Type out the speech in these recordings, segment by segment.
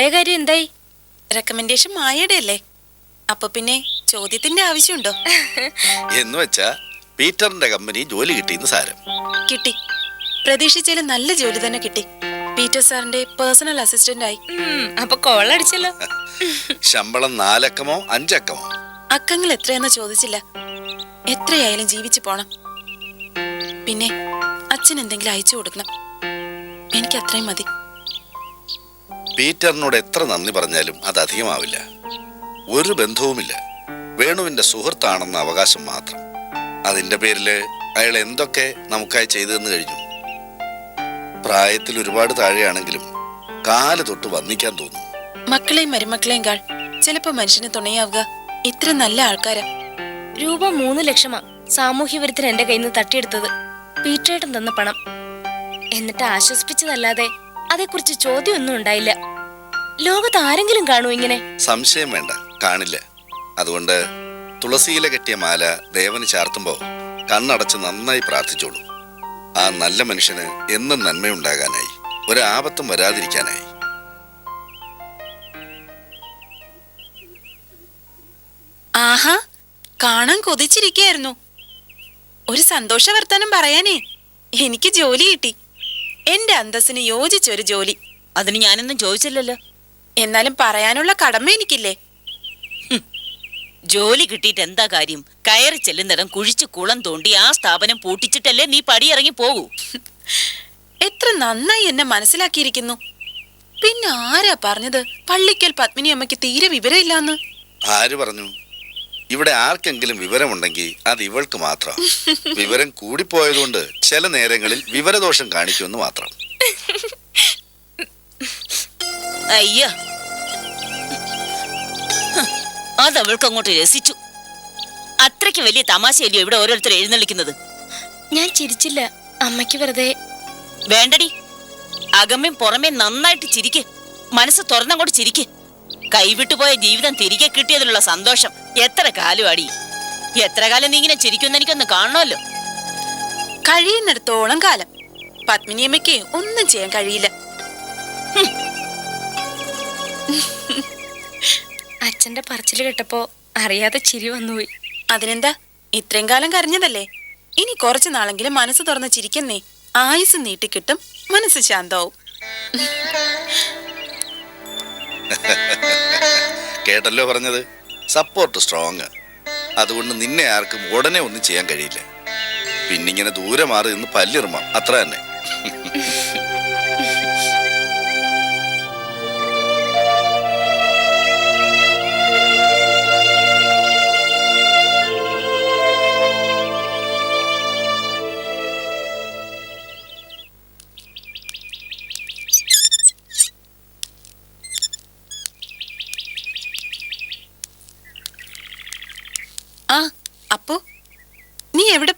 പോയ കാര്യം എന്തായി? റെക്കമെൻഡേഷൻ മായയുടെ അല്ലേ അപ്പൊ പിന്നെ ചോദ്യത്തിന്റെ ആവശ്യമുണ്ടോ? എന്ന് വെച്ചാ പീറ്ററിന്റെ കമ്പനി ജോലി കിട്ടിയെന്ന് സാരം. കിട്ടി. പ്രതീക്ഷിച്ചാലും നല്ല ജോലി തന്നെ കിട്ടി. പീറ്റർ സാറിന്റെ പേഴ്സണൽ അസിസ്റ്റന്റ് ആയി. അപ്പൊ കോളടിച്ചല്ലോ. ശമ്പളം നാലക്കമോ അഞ്ചക്കമോ? അക്കങ്ങൾ എത്രയെന്ന് ചോദിച്ചില്ല. എത്രയായാലും ജീവിച്ചു പോണം. പിന്നെ അച്ഛൻ എന്തെങ്കിലും അയച്ചു കൊടുക്കണം. എനിക്ക് അത്രയും മതി. പീറ്ററിനോട് എത്ര നന്ദി പറഞ്ഞാലും അത് അധികമാവില്ല. ഒരു ബന്ധവുമില്ല. വേണുവിന്റെ സുഹൃത്താണെന്ന അവകാശം മാത്രം. അതിന്റെ പേരിൽ അയാൾ എന്തൊക്കെ നമുക്കായി ചെയ്തതെന്ന് കഴിഞ്ഞു. പ്രായത്തിൽ ഒരുപാട് താഴെയാണെങ്കിലും കാൽ തൊട്ട് വന്നിക്കാൻ തോന്നും മക്കളെയും മരുമക്കളെയും കാൾ. ചിലപ്പോ മനുഷ്യന് തുണയാവുക. ഇത്ര നല്ല ആൾക്കാരാ. രൂപ മൂന്ന് ലക്ഷമാ സാമൂഹ്യ വിരുദ്ധൻ എന്റെ കയ്യിൽ നിന്ന് തട്ടിയെടുത്തത്. പീറ്റേട്ടൻ തന്ന പണം. എന്നിട്ട് ആശ്വസിപ്പിച്ചതല്ലാതെ അതേക്കുറിച്ച് ചോദ്യമൊന്നും ഉണ്ടായില്ല. ലോകത്ത് ആരെങ്കിലും കാണൂ ഇങ്ങനെ? സംശയം വേണ്ട. കാണില്ല. അതുകൊണ്ട് തുളസിയില കെട്ടിയ മാല ദേവന് ചാർത്തുമ്പോ കണ്ണടച്ച് നന്നായി പ്രാർത്ഥിച്ചോളൂ. ആ നല്ല മനുഷ്യന് എന്നും നന്മയുണ്ടാകാനായി. ഒരു ആപത്തും വരാതിരിക്കാനായി. ആഹാ കാണാൻ കൊതിച്ചിരിക്കയായിരുന്നു ഒരു സന്തോഷ വർത്തമാനം പറയാനേ. എനിക്ക് ജോലി കിട്ടി. എന്റെ അന്തസ്സിന് യോജിച്ചൊരു ജോലി. അതിന് ഞാനൊന്നും ചോദിച്ചില്ലല്ലോ. എന്നാലും പറയാനുള്ള കടമ എനിക്കില്ലേ. ജോലി കിട്ടിയിട്ട് എന്താ കാര്യം? കയറി ചെല്ലുന്നിടം കുഴിച്ചു കുളം തോണ്ടി ആ സ്ഥാപനം പൂട്ടിച്ചിട്ടല്ലേ നീ പടിയിറങ്ങി പോകൂ. എത്ര നന്നായി എന്നെ മനസ്സിലാക്കിയിരിക്കുന്നു. പിന്നെ ആരാ പറഞ്ഞത് പള്ളിക്കൽ പത്മിനി അമ്മയ്ക്ക് തീരെ വിവരമില്ലാന്ന്? ആര് പറഞ്ഞു? ഇവിടെ ആർക്കെങ്കിലും വിവരമുണ്ടെങ്കിൽ അത് ഇവൾക്ക് മാത്രം. വിവരം കൂടിപ്പോയതുകൊണ്ട് ചില നേരങ്ങളിൽ വിവരദോഷം കാണിക്കുമെന്ന് മാത്രം. അയ്യ. അതവൾക്ക് അങ്ങോട്ട് രസിച്ചു. അത്രയ്ക്ക് വലിയ തമാശയല്ലയോ ഇവിടെ ഓരോരുത്തർ എഴുന്നള്ളിക്കുന്നത്? ഞാൻ ചിരിച്ചില്ല. അമ്മയ്ക്ക് വെറുതെ. വേണ്ടടി. അകമ്മയും പുറമേ നന്നായിട്ട് ചിരിക്ക്. മനസ്സ് തുറന്നങ്ങോട്ട് ചിരിക്ക്. കൈവിട്ടുപോയ ജീവിതം തിരികെ കിട്ടിയതിലുള്ള സന്തോഷം എത്ര കാലുവാടി. എത്ര കാലം നീ ഇങ്ങനെ ചിരിക്കുന്ന എനിക്കൊന്ന് കാണണമല്ലോ. കഴിയുന്നിടത്തോളം കാലം. പത്മിനിയമ്മയ്ക്ക് ഒന്നും ചെയ്യാൻ കഴിയില്ല. അച്ഛന്റെ പറച്ചിൽ കേട്ടപ്പോ അറിയാതെ ചിരി വന്നുപോയി. അതിനെന്താ? ഇത്രയും കാലം കരഞ്ഞതല്ലേ? ഇനി കുറച്ചു നാളെങ്കിലും മനസ്സ് തുറന്ന് ചിരിക്കുന്നേ. ആയുസ് നീട്ടിക്കിട്ടും മനസ്സ് ശാന്തവും. കേട്ടല്ലോ പറഞ്ഞത്? സപ്പോർട്ട് സ്ട്രോങ് അതുകൊണ്ട് നിന്നെ ആർക്കും ഉടനെ ഒന്നും ചെയ്യാൻ കഴിയില്ല. പിന്നിങ്ങനെ ദൂരെ മാറി നിന്ന് പല്ലിറുമാം. അത്ര തന്നെ.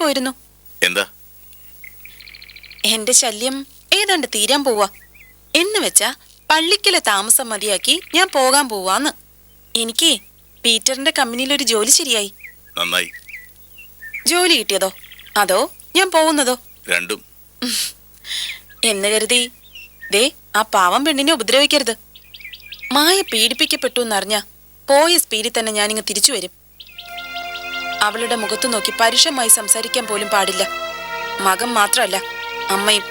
പോയിരുന്നു. എന്താ? എന്റെ ശല്യം ഏതാണ്ട് തീരാൻ പോവാ. എന്ന് വെച്ചാ പള്ളിക്കലെ താമസം മതിയാക്കി ഞാൻ പോകാൻ പോവാന്ന്. എനിക്ക് പീറ്ററിന്റെ കമ്പനിയിൽ ഒരു ജോലി ശരിയായി. നന്നായി. ജോലി കിട്ടിയതോ? അതോ ഞാൻ പോകുന്നതോ? രണ്ടും. എന്ന് കരുതി. ദേ ആ പാവം പെണ്ണിനെ ഉപദ്രവിക്കരുത്. മായ പീഡിപ്പിക്കപ്പെട്ടു എന്നറിഞ്ഞ പോയ സ്പീഡിൽ തന്നെ ഞാനിങ്ങ് തിരിച്ചു വരും. അവളുടെ മുഖത്തു നോക്കി പരുഷമായി സംസാരിക്കാൻ പോലും പാടില്ല. മകൻ മാത്രമല്ല അമ്മയും.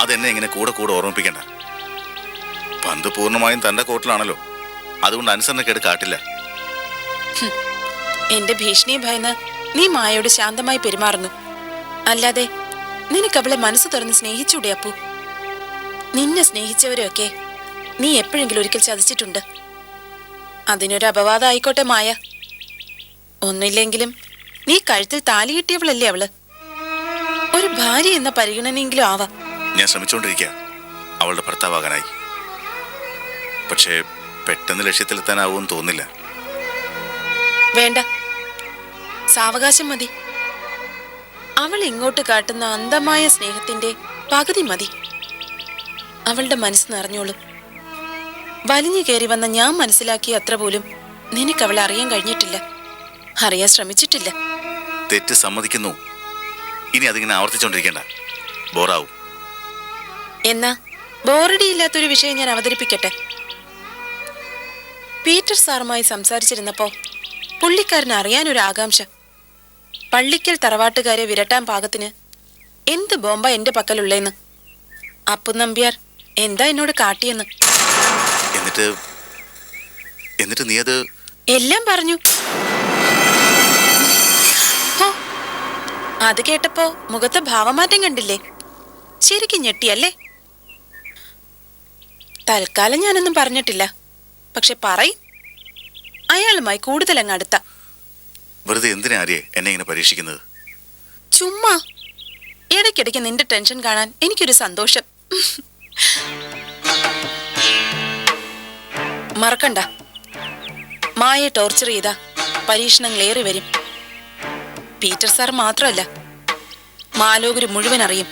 അതെന്നെ ഇങ്ങനെ കൂടെ കൂടെ ഓർമ്മിപ്പിക്കണ്ട. പന്ത് പൂർണമായും തന്റെ കോട്ടിലാണല്ലോ. അതുകൊണ്ട് അനുസരണക്കേട് കാട്ടില്ല. എന്റെ ഭീഷണിയെ ഭയന്ന് നീ മായയോട് ശാന്തമായി പെരുമാറുന്നു. അല്ലാതെ നിനക്ക് അവളെ മനസ്സ് തുറന്ന് സ്നേഹിച്ചൂടെ അപ്പു? നിന്നെ സ്നേഹിച്ചവരെയൊക്കെ നീ എപ്പോഴെങ്കിലും ഒരിക്കൽ ചതിച്ചിട്ടുണ്ട്. അതിനൊരു അപവാദം ആയിക്കോട്ടെ മായ. ഒന്നില്ലെങ്കിലും നീ കഴുത്തിൽ താലി കിട്ടിയവളല്ലേ അവൾ? ഒരു ഭാര്യ എന്ന പരിഗണനയെങ്കിലും ആവാം. ഞാൻ ശ്രമിച്ചുകൊണ്ടിരിക്കുക അവളുടെ ഭർത്താവാകാനായി. പക്ഷേ പെട്ടെന്ന് ലക്ഷ്യത്തിലെത്താനാവും തോന്നില്ല. വേണ്ട. സാവകാശം മതി. അവൾ ഇങ്ങോട്ട് കാട്ടുന്ന അന്തമായ സ്നേഹത്തിന്റെ പകുതി മതി. അവളുടെ മനസ്സ് നിറഞ്ഞോളൂ. വലിഞ്ഞു കയറി വന്ന ഞാൻ മനസ്സിലാക്കിയ അത്ര പോലും നിനക്ക് അവളെ അറിയാൻ കഴിഞ്ഞിട്ടില്ല. അറിയാൻ ശ്രമിച്ചിട്ടില്ല. തെറ്റ് സമ്മതിക്കുന്നു. ഇനി അതിങ്ങനെ ആവർത്തിച്ചുകൊണ്ടിരിക്കണ്ട ബോറാവും. എന്നാ? ബോറടിയില്ലാത്തൊരു വിഷയം ഞാൻ അവതരിപ്പിക്കട്ടെ? പീറ്റർ സാറുമായി സംസാരിച്ചിരുന്നപ്പോ പുള്ളിക്കാരന് അറിയാനൊരു ആകാംക്ഷ. പള്ളിക്കൽ തറവാട്ടുകാരെ വിരട്ടാൻ പാകത്തിന് എന്ത് ബോംബ എന്റെ പക്കലുള്ളേന്ന്? അപ്പു നമ്പ്യാർ എന്താ എന്നോട് കാട്ടിയെന്ന്? എന്നിട്ട് എന്നിട്ട് നീ അത് എല്ലാം പറഞ്ഞു. അത് കേട്ടപ്പോ മുഖത്തെ ഭാവമാറ്റം കണ്ടില്ലേ? ശരിക്കും ഞെട്ടിയല്ലേ? തൽക്കാലം ഞാനൊന്നും പറഞ്ഞിട്ടില്ല. പക്ഷെ പറയും. അയാളുമായി കൂടുതൽ അങ്ങ് അടുത്ത. വെറുതെ എന്തിനാ ആര്യെ എന്നെ ഇങ്ങനെ പരീക്ഷിക്കുന്നത്? ചുമ്മാ. ഇടയ്ക്കിടയ്ക്ക് നിന്റെ ടെൻഷൻ കാണാൻ എനിക്കൊരു സന്തോഷം. മറക്കണ്ട. മായെ ടോർച്ചർ ചെയ്ത പരീക്ഷണങ്ങൾ ഏറി വരും. പീറ്റർ സാർ മാത്രമല്ല മാലോകര് മുഴുവൻ അറിയും.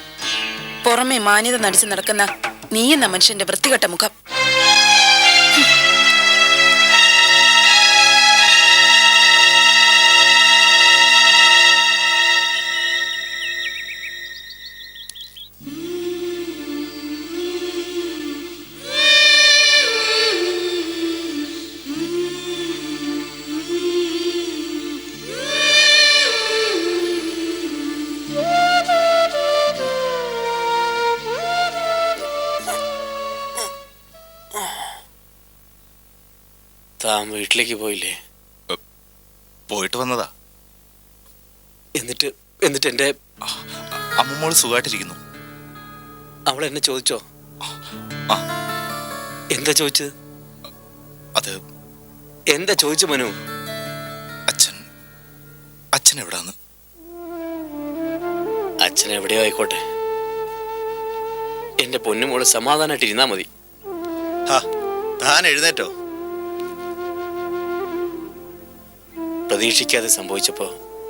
പുറമെ മാന്യത നടിച്ചു നടക്കുന്ന നീ എന്ന മനുഷ്യന്റെ വൃത്തികെട്ട മുഖം. താൻ വീട്ടിലേക്ക് പോയില്ലേ? പോയിട്ട് വന്നതാ. എന്നിട്ട് എന്നിട്ട് എന്റെ അമ്മമ്മോൾ സുഖമായിട്ടിരിക്കുന്നു അവൾ എന്നെ ചോദിച്ചോ. എന്താ ചോദിച്ചത്? അത് എന്താ ചോദിച്ചു മനു? അച്ഛൻ അച്ഛൻ എവിടാന്ന്? അച്ഛൻ എവിടെയോ ആയിക്കോട്ടെ. എന്റെ പൊന്നുമോൾ സമാധാനമായിട്ട് ഇരുന്നാ മതി താൻ എഴുന്നേറ്റോ? പ്രതീക്ഷിക്കാതെ സംഭവിച്ചപ്പോ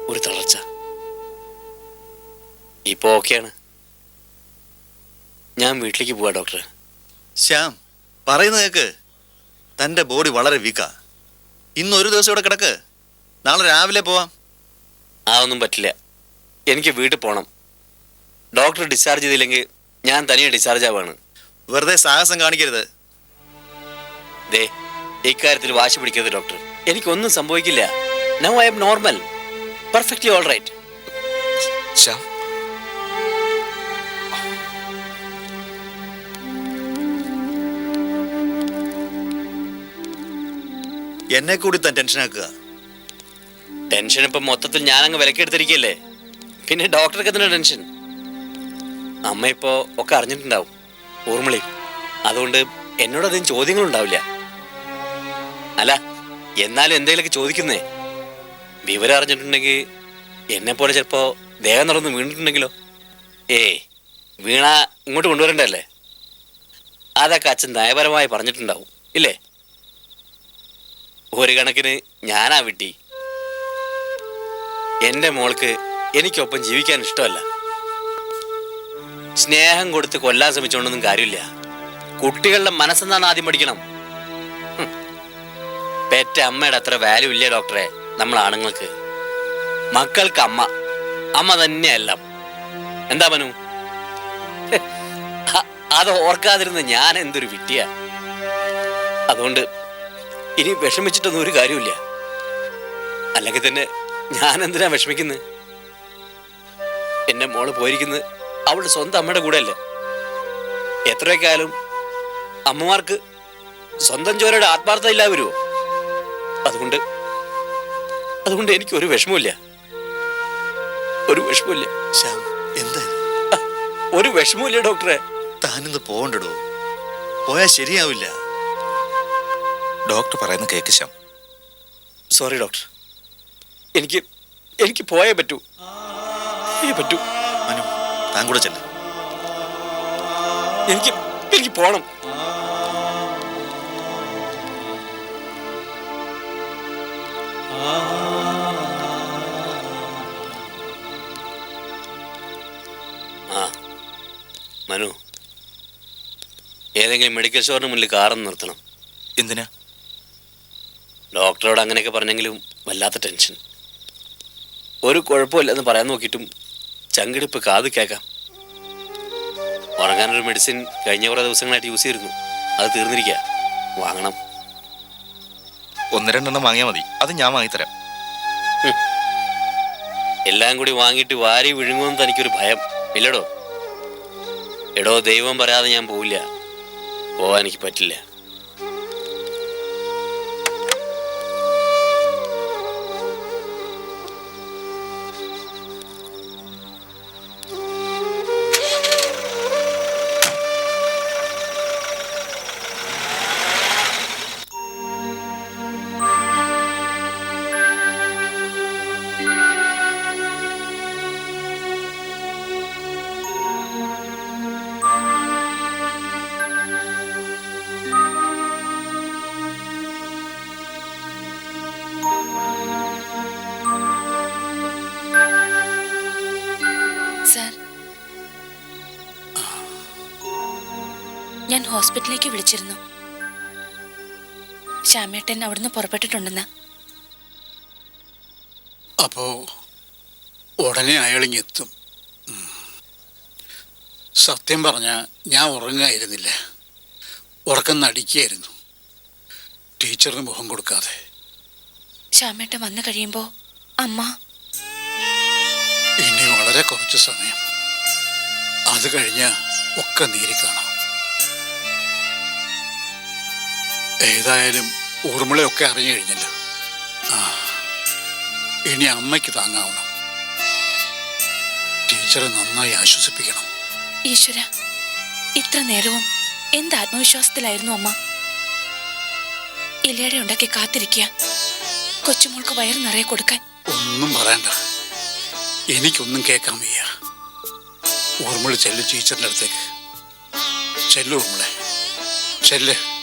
ഒരു തളർച്ച. ഇപ്പോ ഓക്കെയാണ്. ഞാൻ വീട്ടിലേക്ക് പോവാ ഡോക്ടർ ശ്യാം പറയുന്ന കേക്ക്. തന്റെ ബോഡി വളരെ വീക്കാ. ഇന്ന് ഒരു ദിവസം ഇവിടെ കിടക്ക്. നാളെ രാവിലെ പോവാം. ആ ഒന്നും പറ്റില്ല. എനിക്ക് വീട്ടിൽ പോകണം ഡോക്ടർ ഡിസ്ചാർജ് ചെയ്തില്ലെങ്കിൽ ഞാൻ തനിയെ ഡിസ്ചാർജ് ആവാണ്. വെറുതെ സാഹസം കാണിക്കരുത്. ദേ ഇക്കാര്യത്തിൽ വാശി പിടിക്കരുത് ഡോക്ടർ. എനിക്കൊന്നും സംഭവിക്കില്ല. Now I am normal perfectly all right Shyam എന്നെ കൂടി താൻ ടെൻഷനാക്കുക. ടെൻഷൻ ഇപ്പം മൊത്തത്തിൽ ഞാനങ്ങ് വിലക്കെടുത്തിരിക്കല്ലേ പിന്നെ ഡോക്ടർക്ക് എന്തിനാ ടെൻഷൻ അമ്മ ഇപ്പൊ ഒക്കെ അറിഞ്ഞിട്ടുണ്ടാവും. ഊർമിളി അതുകൊണ്ട് എന്നോട് അധികം ചോദ്യങ്ങളുണ്ടാവില്ല. അല്ല എന്നാലും എന്തെങ്കിലുമൊക്കെ ചോദിക്കുന്നേ. വിവരം അറിഞ്ഞിട്ടുണ്ടെങ്കിൽ എന്നെ പോലെ ചിലപ്പോ ദേഹം നടന്ന് വീണിട്ടുണ്ടെങ്കിലോ? ഏയ് വീണ ഇങ്ങോട്ട് കൊണ്ടുവരണ്ടല്ലേ? അതൊക്കെ അച്ഛൻ നയപരമായി പറഞ്ഞിട്ടുണ്ടാവും ഇല്ലേ? ഒരു കണക്കിന് ഞാനാ വിട്ടി. എന്റെ മോൾക്ക് എനിക്കൊപ്പം ജീവിക്കാൻ ഇഷ്ടമല്ല. സ്നേഹം കൊടുത്ത് കൊല്ലാൻ ശ്രമിച്ചുകൊണ്ടൊന്നും കാര്യമില്ല. കുട്ടികളുടെ മനസ്സെന്നാണ് ആദ്യം പഠിക്കണം. പെറ്റ അമ്മയുടെ അത്ര വാല്യൂ ഇല്ല ഡോക്ടറെ നമ്മൾ ആണുങ്ങൾക്ക്. മക്കൾക്ക് അമ്മ. അമ്മ തന്നെയല്ല. എന്താ മനു? അത് ഓർക്കാതിരുന്ന ഞാൻ എന്തൊരു വിട്ടിയ അതുകൊണ്ട് ഇനി വിഷമിച്ചിട്ടൊന്നും ഒരു കാര്യമില്ല അല്ലെങ്കിൽ തന്നെ ഞാൻ എന്തിനാ വിഷമിക്കുന്നത് എന്റെ മോൾ പോയിരിക്കുന്നത് അവളുടെ സ്വന്തം അമ്മയുടെ കൂടെ അല്ലേ എത്രയൊക്കെ ആയാലും അമ്മമാർക്ക് സ്വന്തം ചോരയുടെ ആത്മാർത്ഥത ഇല്ലാവരുമോ അതുകൊണ്ട് അതുകൊണ്ട് എനിക്ക് ഒരു വിഷമമില്ല ഒരു വിഷമമില്ല ശ്യാം എന്താ ഒരു വിഷമമില്ല ഡോക്ടറെ. താനിന്ന് പോകണ്ടടോ. പോയാൽ ശരിയാവില്ല. ഡോക്ടർ പറയുന്ന കേക്ക് ശ്യാം. Sorry doctor. എനിക്ക് എനിക്ക് പോയേ പറ്റൂ. പോയേ പറ്റൂ. മനു താൻ കൂടെ ചെല്ല. എനിക്ക് എനിക്ക് പോണം. ആ മനു ഏതെങ്കിലും മെഡിക്കൽ സ്റ്റോറിന് മുന്നിൽ കാറൊന്ന് നിർത്തണം. എന്തിനാ? ഡോക്ടറോട് അങ്ങനെയൊക്കെ പറഞ്ഞെങ്കിലും വല്ലാത്ത ടെൻഷൻ ഒരു കുഴപ്പമില്ലെന്ന് പറയാൻ നോക്കിയിട്ടും ചങ്കിടിപ്പ് കാത് കേൾക്കാം ഉറങ്ങാനൊരു മെഡിസിൻ കഴിഞ്ഞ കുറേ ദിവസങ്ങളായിട്ട് യൂസ് ചെയ്തിരുന്നു. അത് തീർന്നിരിക്കുക വാങ്ങണം. ഒന്ന് രണ്ടെണ്ണം വാങ്ങിയാൽ മതി. അത് ഞാൻ വാങ്ങിത്തരാം. എല്ലാം കൂടി വാങ്ങിയിട്ട് വാരി വിഴുങ്ങുമെന്ന് തനിക്കൊരു ഭയം. ഇല്ലടോ. എടോ ദൈവം പറയാതെ ഞാൻ പോവില്ല. പോവാൻ എനിക്ക് പറ്റില്ല. ഞാൻ ഹോസ്പിറ്റലിലേക്ക് വിളിച്ചിരുന്നു. ശ്യാമേട്ടൻ അവിടുന്ന് പുറപ്പെട്ടിട്ടുണ്ടെന്ന്. അപ്പോ ഉടനെ അയാളിങ്ങെത്തും. സത്യം പറഞ്ഞ ഞാൻ ഉറങ്ങായിരുന്നില്ല. ഉറക്കം നടിക്കുകയായിരുന്നു ടീച്ചറിന് മുഖം കൊടുക്കാതെ. ശ്യാമേട്ടൻ വന്നു കഴിയുമ്പോ അമ്മ. ഇനി വളരെ കുറച്ച് സമയം. അത് കഴിഞ്ഞ ഒക്കെ നേരി ഏതായാലും ഊർമിളയൊക്കെ അറിഞ്ഞു കഴിഞ്ഞില്ല. ആ ഇനി അമ്മയ്ക്ക് താങ്ങാവണം. ടീച്ചറെ നന്നായി ആശ്വസിപ്പിക്കണം. ഈശ്വര ഇത്ര നേരവും എന്ത് ആത്മവിശ്വാസത്തിലായിരുന്നു അമ്മ? ഇലയുടെ ഉണ്ടാക്കി കാത്തിരിക്കുക. കൊച്ചുമോൾക്ക് വയറ് നിറയെ കൊടുക്കാൻ. ഒന്നും പറയണ്ട. എനിക്കൊന്നും കേൾക്കാൻ വയ്യ. ഊർമിള ചെല്ലു ടീച്ചറിന്റെ അടുത്തേക്ക്. ചെല്ലു ഊർമിളെ. ചെല്ല്.